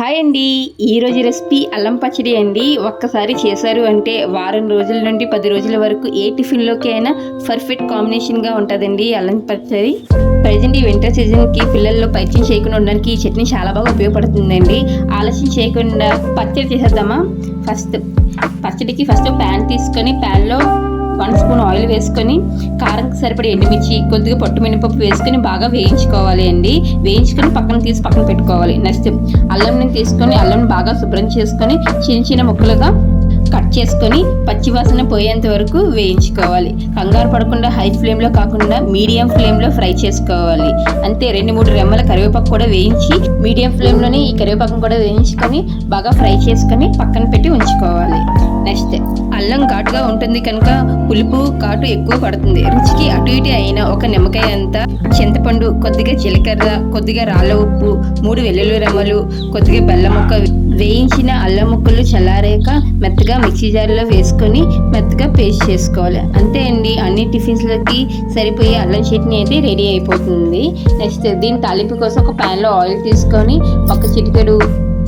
Hi అండి. ఈరోజు recipe అల్లం పచ్చడి అండి. ఒక్కసారి చేశారు అంటే వారం రోజుల నుండి పది రోజుల వరకు ఏ టిఫిన్లోకి అయినా పర్ఫెక్ట్ కాంబినేషన్గా ఉంటుందండి అల్లం పచ్చడి. ప్రజెంట్ ఈ వింటర్ సీజన్కి పిల్లల్లో పరిచయం చేయకుండా ఉండడానికి ఈ చట్నీ చాలా బాగా ఉపయోగపడుతుందండి. ఆలస్యం చేయకుండా పచ్చడి చేసేద్దామా? ఫస్ట్ పచ్చడికి ఫస్ట్ ప్యాన్ తీసుకొని ప్యాన్లో వన్ స్పూన్ ఆయిల్ వేసుకొని కారంకి సరిపడే ఎండుమిర్చి కొద్దిగా పొట్టు మినపప్పు వేసుకొని బాగా వేయించుకోవాలి అండి. వేయించుకొని పక్కన తీసి పక్కన పెట్టుకోవాలి. నెక్స్ట్ అల్లంని తీసుకొని అల్లం బాగా శుభ్రం చేసుకొని చిన్న చిన్న ముక్కలుగా కట్ చేసుకొని పచ్చివాసన పోయేంత వరకు వేయించుకోవాలి. కంగారు పడకుండా హై ఫ్లేమ్లో కాకుండా మీడియం ఫ్లేమ్లో ఫ్రై చేసుకోవాలి. అంతే రెండు మూడు రెమ్మల కరివేపాకు కూడా వేయించి మీడియం ఫ్లేమ్లోనే ఈ కరివేపాకును కూడా వేయించుకొని బాగా ఫ్రై చేసుకొని పక్కన పెట్టి ఉంచుకోవాలి. నెక్స్ట్ అల్లం ఘాటుగా ఉంటుంది కనుక పులుపు ఘాటు ఎక్కువ పడుతుంది. రుచికి అటు ఇటు అయిన ఒక నిమ్మకాయ అంతా చింతపండు కొద్దిగా జీలకర్ర కొద్దిగా రాళ్ళ ఉప్పు మూడు వెల్లుల్లి రెమ్మలు కొద్దిగా బెల్లం ముక్క వేయించిన అల్లం ముక్కలు చల్లారాక మెత్తగా మిక్సీ జార్లో వేసుకొని మెత్తగా పేస్ట్ చేసుకోవాలి. అంతే అండి. అన్ని టిఫిన్స్లకి సరిపోయే అల్లం చట్నీ అయితే రెడీ అయిపోతుంది. నెక్స్ట్ దీని తాలింపు కోసం ఒక ప్యాన్లో ఆయిల్ తీసుకొని ఒక చిటికెడు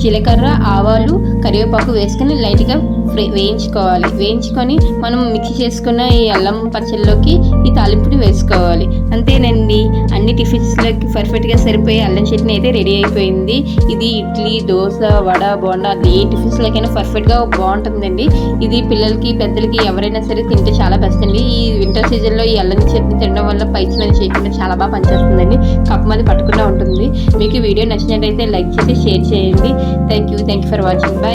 జీలకర్ర ఆవాలు కరివేపాకు వేసుకొని లైట్గా ఫ్రై వేయించుకోవాలి. వేయించుకొని మనం మిక్స్ చేసుకున్న ఈ అల్లం పచ్చళ్ళలోకి ఈ తాలింపుని వేసుకోవాలి. అంతేనండి. అన్ని టిఫిన్స్లోకి పర్ఫెక్ట్గా సరిపోయే అల్లం చట్నీ అయితే రెడీ అయిపోయింది. ఇది ఇడ్లీ దోశ వడ బోండా ఏ టిఫిన్స్లోకైనా పర్ఫెక్ట్గా బాగుంటుందండి. ఇది పిల్లలకి పెద్దలకి ఎవరైనా సరే తింటే చాలా బెస్ట్ అండి. ఈ వింటర్ సీజన్లో ఈ అల్లం చట్నీ తినడం వల్ల పైకి చేయకుండా చాలా బాగా పనిచేస్తుందండి. కప్పు మంది పట్టకుండా ఉంటుంది. మీకు వీడియో నచ్చినట్టయితే లైక్ చేసి షేర్ చేయండి. Thank you thank you for watching. Bye